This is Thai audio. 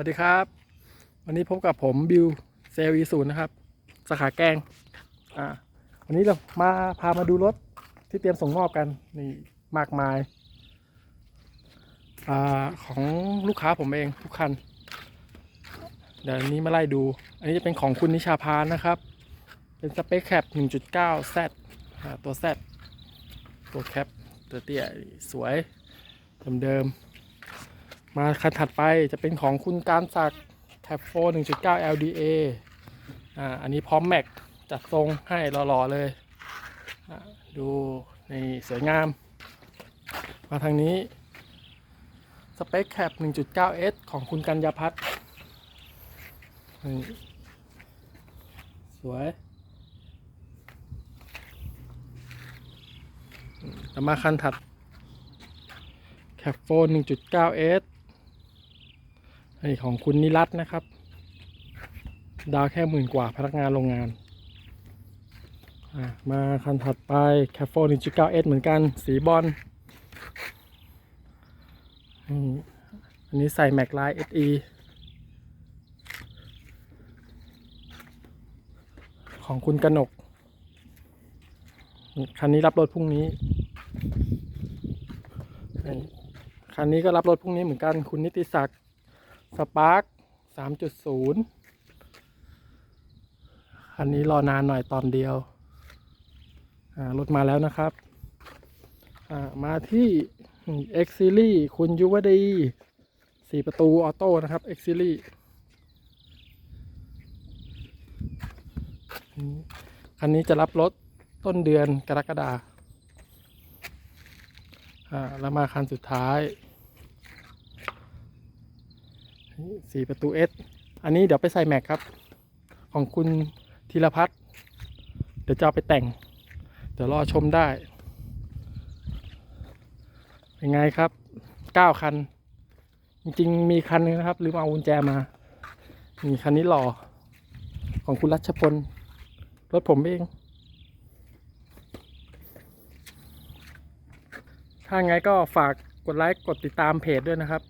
วัสดีครับ วันนี้พบกับผมบิวเซลวีศูนย์นะครับ สาขาแกงอ่าวันนี้เรามาพามาดูรถที่เตรียมส่งมอบกันนี่มากมายอ่าของลูกค้าผมเองทุกคัน เดี๋ยวนี้มาไล่ดู อันนี้จะเป็นของคุณนิชาพานนะครับ เป็นสเปคแคป1.9 Z อ่าตัว Z ตัวแคปตัวเตี้ยสวยเดิมๆ มาคันถัดไปจะเป็นของคุณการศักดิ์แคปโฟ1.9 LDA อ่าอันนี้พร้อมแม็กจัดทรงให้หล่อๆเลย ดูในสวยงาม มาทางนี้สเปคแคป 1.9S ของคุณกัญญาพัฒน์นี่สวยมแล้วมาคันถัดแคปโฟน 1.9S อันนี้ของคุณนิรัตนะครับ ดาวแค่หมื่นกว่าพนักงานโรงงานอะมาคันถัดไปแคปโฟน 1.9S เหมือนกัน สีบอลอันนี้ใส่แม็กไลน์ SE ของคุณกนก คันนี้รับรถพรุ่งนี้ คันนี้ก็รับรถพรุ่งนี้เหมือนกัน คุณนิติศักดิ์ สปาร์คสามจุดศูนย์คันนี้รอนานหน่อยตอนเดียวรถมาแล้วนะครับ มาที่ X Series คุณยุวดีสี่ประตูออโต้นะครับ X Series คันนี้จะรับรถต้นเดือนกรกฎาคมแล้วมาคันสุดท้าย สี่ประตู S อันนี้เดี๋ยวไปใส่แม็กครับ ของคุณธีรพัฒน์เดี๋ยวจะเอาไปแต่ง เดี๋ยวรอชมได้ เป็นไงครับเก้าคัน จริงๆ มีคันนึงนะครับลืมเอากุญแจมา มีคันนี้หล่อ ของคุณรัชพล รถผมเองถ้าไงก็ฝากกดไลค์ กดติดตามเพจด้วยนะครับ